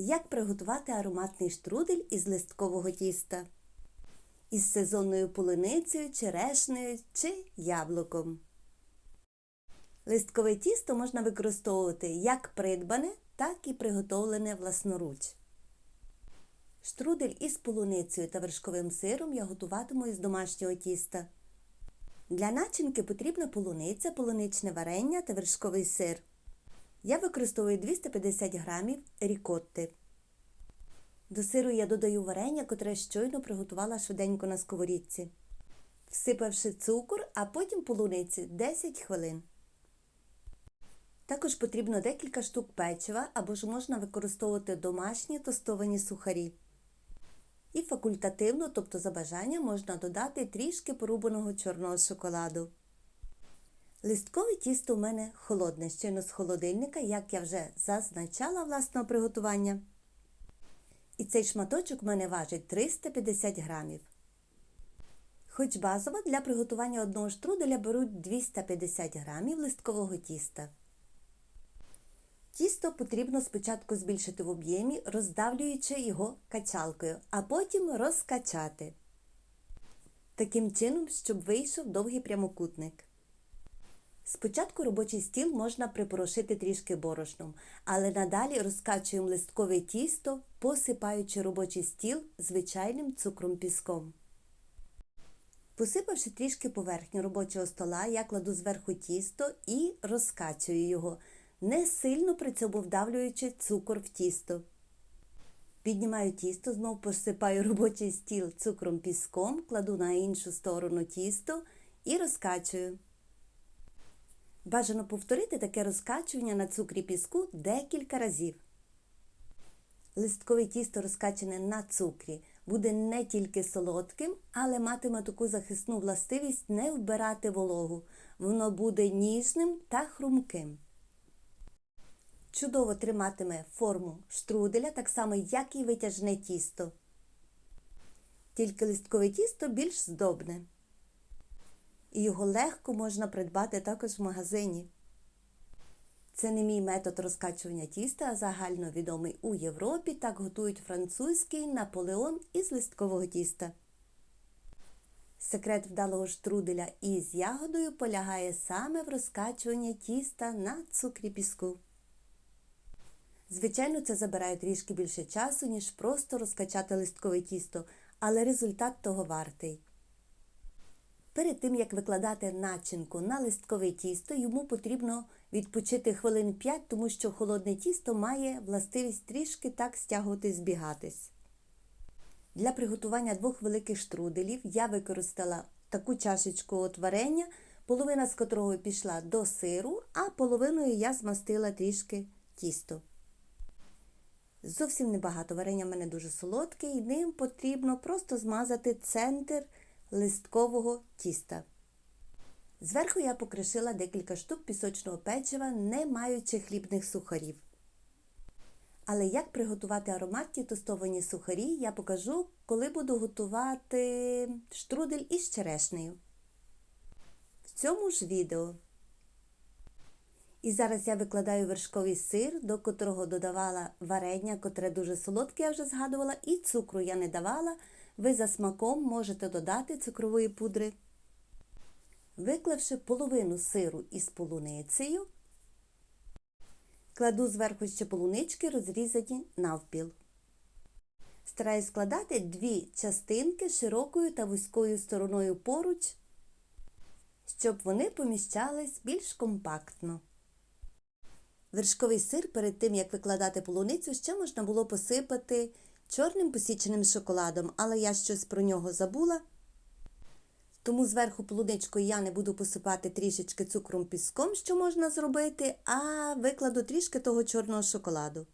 Як приготувати ароматний штрудель із листкового тіста? Із сезонною полуницею, черешнею чи яблуком. Листкове тісто можна використовувати як придбане, так і приготовлене власноруч. Штрудель із полуницею та вершковим сиром я готуватиму із домашнього тіста. Для начинки потрібна полуниця, полуничне варення та вершковий сир. Я використовую 250 г рікотти. До сиру я додаю варення, котре щойно приготувала швиденько на сковорідці, всипавши цукор, а потім полуниці 10 хвилин. Також потрібно декілька штук печива або ж можна використовувати домашні тостовані сухарі. І факультативно, тобто за бажанням, можна додати трішки порубаного чорного шоколаду. Листкове тісто у мене холодне, щойно з холодильника, як я вже зазначала власного приготування. І цей шматочок в мене важить 350 грамів. Хоч базово для приготування одного штруделя беруть 250 грамів листкового тіста. Тісто потрібно спочатку збільшити в об'ємі, роздавлюючи його качалкою, а потім розкачати. Таким чином, щоб вийшов довгий прямокутник. Спочатку робочий стіл можна припорошити трішки борошном, але надалі розкачуємо листкове тісто, посипаючи робочий стіл звичайним цукром піском. Посипавши трішки поверхню робочого стола, я кладу зверху тісто і розкачую його, не сильно при цьому вдавлюючи цукор в тісто. Піднімаю тісто, знов посипаю робочий стіл цукром піском, кладу на іншу сторону тісто і розкачую. Бажано повторити таке розкачування на цукрі піску декілька разів. Листкове тісто розкачане на цукрі буде не тільки солодким, але матиме таку захисну властивість не вбирати вологу. Воно буде ніжним та хрумким. Чудово триматиме форму штруделя, так само, як і витяжне тісто. Тільки листкове тісто більш здобне і його легко можна придбати також в магазині. Це не мій метод розкачування тіста, а загально відомий у Європі. Так готують французький наполеон із листкового тіста. Секрет вдалого штруделя із ягодою полягає саме в розкачуванні тіста на цукрі піску. Звичайно, це забирає трішки більше часу, ніж просто розкачати листкове тісто, але результат того вартий. Перед тим, як викладати начинку на листкове тісто, йому потрібно відпочити хвилин 5, тому що холодне тісто має властивість трішки так стягувати збігатись. Для приготування двох великих штруделів я використала таку чашечку от варення, половина з котрого пішла до сиру, а половиною я змастила трішки тісто. Зовсім небагато варення в мене дуже солодке, і ним потрібно просто змазати центр листкового тіста. Зверху я покришила декілька штук пісочного печива, не маючи хлібних сухарів. Але як приготувати ароматні тостовані сухарі, я покажу, коли буду готувати штрудель із черешнею. В цьому ж відео. І зараз я викладаю вершковий сир, до котрого додавала варення, котре дуже солодке, я вже згадувала, і цукру я не давала. Ви за смаком можете додати цукрової пудри. Виклавши половину сиру із полуницею, кладу зверху ще полунички, розрізані навпіл. Стараюсь складати дві частинки широкою та вузькою стороною поруч, щоб вони поміщались більш компактно. Вершковий сир перед тим, як викладати полуницю, ще можна було посипати чорним посіченим шоколадом, але я щось про нього забула. Тому зверху полуничкою я не буду посипати трішечки цукром піском, що можна зробити, а викладу трішки того чорного шоколаду.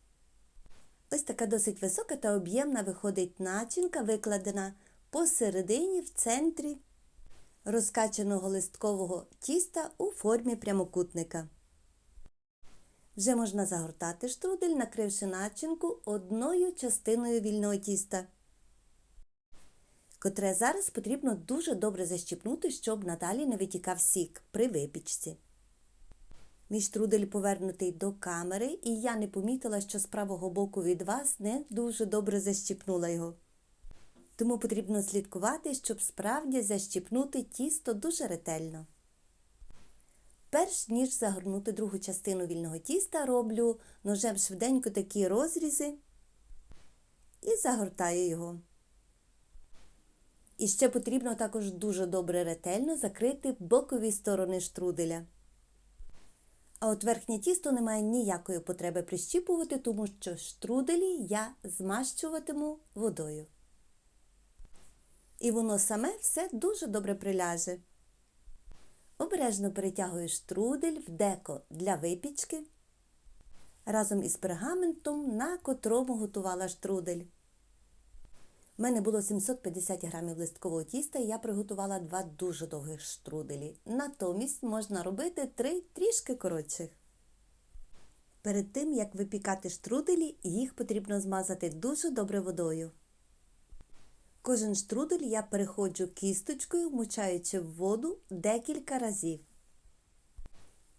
Ось така досить висока та об'ємна виходить начинка, викладена посередині в центрі розкачаного листкового тіста у формі прямокутника. Вже можна загортати штрудель, накривши начинку одною частиною вільного тіста, котре зараз потрібно дуже добре защіпнути, щоб надалі не витікав сік при випічці. Мій штрудель повернутий до камери, і я не помітила, що з правого боку від вас не дуже добре защіпнула його. Тому потрібно слідкувати, щоб справді защіпнути тісто дуже ретельно. Перш ніж загорнути другу частину вільного тіста, роблю ножем швиденько такі розрізи і загортаю його. І ще потрібно також дуже добре ретельно закрити бокові сторони штруделя. А от верхнє тісто немає ніякої потреби прищіпувати, тому що штруделі я змащуватиму водою. І воно саме все дуже добре приляже. Обережно перетягую штрудель в деко для випічки разом із пергаментом, на котрому готувала штрудель. У мене було 750 грамів листкового тіста, і я приготувала два дуже довгих штруделі. Натомість можна робити три трішки коротших. Перед тим, як випікати штруделі, їх потрібно змазати дуже добре водою. Кожен штрудель я переходжу кісточкою, вмочаючи в воду декілька разів.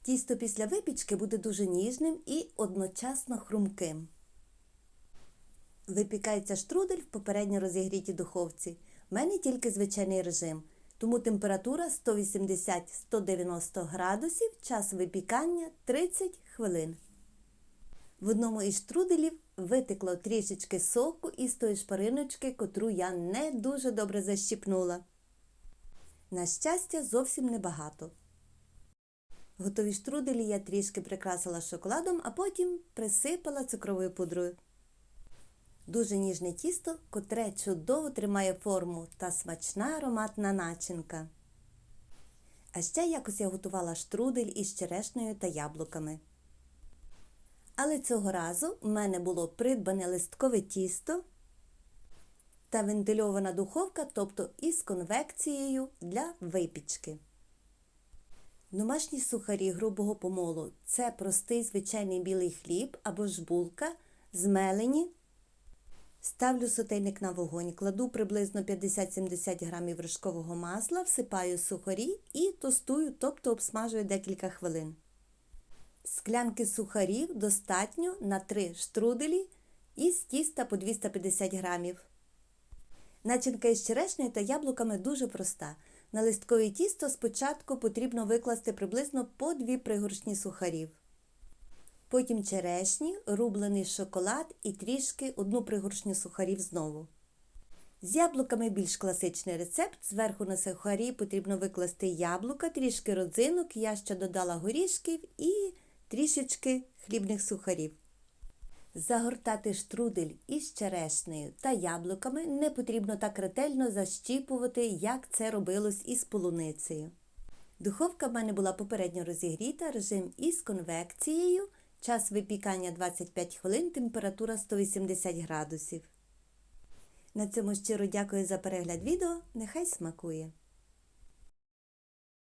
Тісто після випічки буде дуже ніжним і одночасно хрумким. Випікається штрудель в попередньо розігрітій духовці. У мене тільки звичайний режим, тому температура 180-190 градусів, час випікання 30 хвилин. В одному із штруделів витекло трішечки соку із тої шпариночки, котру я не дуже добре защіпнула. На щастя, зовсім небагато. Готові штруделі я трішки прикрасила шоколадом, а потім присипала цукровою пудрою. Дуже ніжне тісто, котре чудово тримає форму та смачна ароматна начинка. А ще якось я готувала штрудель із черешнею та яблуками. Але цього разу в мене було придбане листкове тісто та вентильована духовка, тобто із конвекцією для випічки. Домашні сухарі грубого помолу це простий звичайний білий хліб або ж булка, змелені. Ставлю сотейник на вогонь, кладу приблизно 50-70 грамів вершкового масла, всипаю сухарі і тостую, тобто обсмажую декілька хвилин. Склянки сухарів достатньо на 3 штруделі із тіста по 250 грамів. Начинка із черешнею та яблуками дуже проста. На листкове тісто спочатку потрібно викласти приблизно по 2 пригоршні сухарів. Потім черешні, рублений шоколад і трішки одну пригоршню сухарів знову. З яблуками більш класичний рецепт. Зверху на сухарі потрібно викласти яблука, трішки родзинок, я ще додала горішків і трішечки хлібних сухарів. Загортати штрудель із черешнею та яблуками не потрібно так ретельно защіпувати, як це робилось із полуницею. Духовка в мене була попередньо розігріта, режим із конвекцією, час випікання 25 хвилин, температура 180 градусів. На цьому щиро дякую за перегляд відео. Нехай смакує!